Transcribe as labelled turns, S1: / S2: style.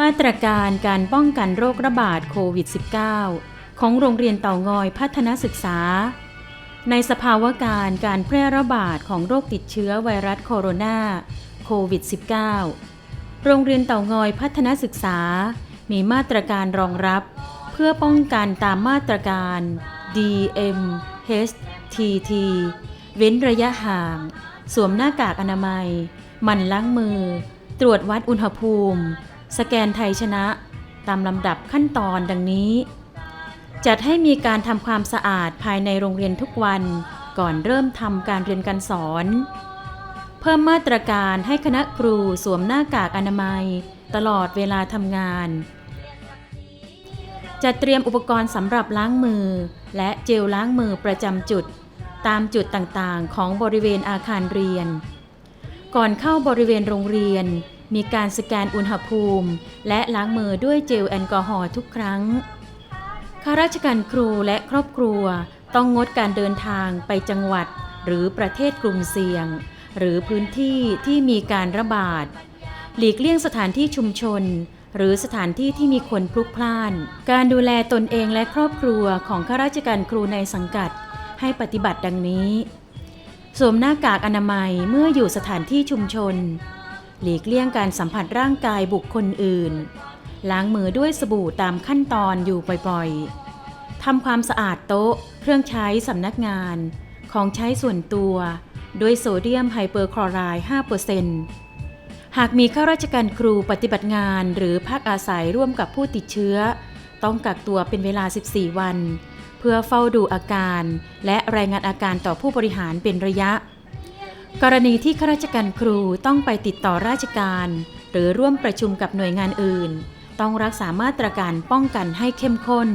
S1: มาตรการการป้องกันโรคระบาดโควิด -19 ของโรงเรียนเต่างอยพัฒนศึกษา ในสภาวะการการแพร่ระบาดของโรคติดเชื้อไวรัสโคโรนาโควิด -19 โรงเรียนเต่างอยพัฒนศึกษา มีมาตรการรองรับ เพื่อป้องกันตามมาตรการ DM HTT เว้นระยะห่าง สวมหน้ากากอนามัย หมั่นล้างมือ ตรวจวัดอุณหภูมิ สแกนไทยชนะ ตามลำดับขั้นตอนดังนี้ จัดให้มีการทำความสะอาดภายในโรงเรียนทุกวันก่อนเริ่มทำการเรียนการสอน เพิ่มมาตรการให้คณะครูสวมหน้ากากอนามัย ตลอดเวลาทำงาน จัดเตรียมอุปกรณ์สำหรับล้างมือ และเจลล้างมือประจำจุด ตามจุดต่างๆ ของบริเวณอาคารเรียน ก่อนเข้าบริเวณโรงเรียน มีการสแกนอุณหภูมิ และล้างมือด้วยเจลแอลกอฮอล์ทุกครั้ง ข้าราชการครูและครอบครัวต้องงดการเดินทางไปจังหวัด หรือประเทศกลุ่มเสี่ยง หรือพื้นที่ที่มีการระบาด หลีกเลี่ยงสถานที่ชุมชน หรือสถานที่ที่มีคนพลุกพล่าน การดูแลตนเองและครอบครัวของข้าราชการครูในสังกัด ให้ปฏิบัติดังนี้ สวมหน้ากากอนามัยเมื่ออยู่สถานที่ชุมชน หลีกเลี่ยงการสัมผัสร่างกายบุคคลอื่น ล้างมือด้วยสบู่ตามขั้นตอนอยู่บ่อยๆ ทำความสะอาดโต๊ะ เครื่องใช้สำนักงาน ของใช้ส่วนตัว ด้วยโซเดียมไฮเปอร์คลอไรด์5%หากมีข้าราชการครูปฏิบัติงานหรือพักอาศัยร่วมกับผู้ติดเชื้อ ต้องกักตัวเป็นเวลา 14 วัน เพื่อเฝ้าดูอาการ และรายงานอาการต่อผู้บริหารเป็นระยะ กรณีที่ข้าราชการครูต้องไปติดต่อราชการ หรือร่วมประชุมกับหน่วยงานอื่น ต้องรักษามาตรการป้องกันให้เข้มข้น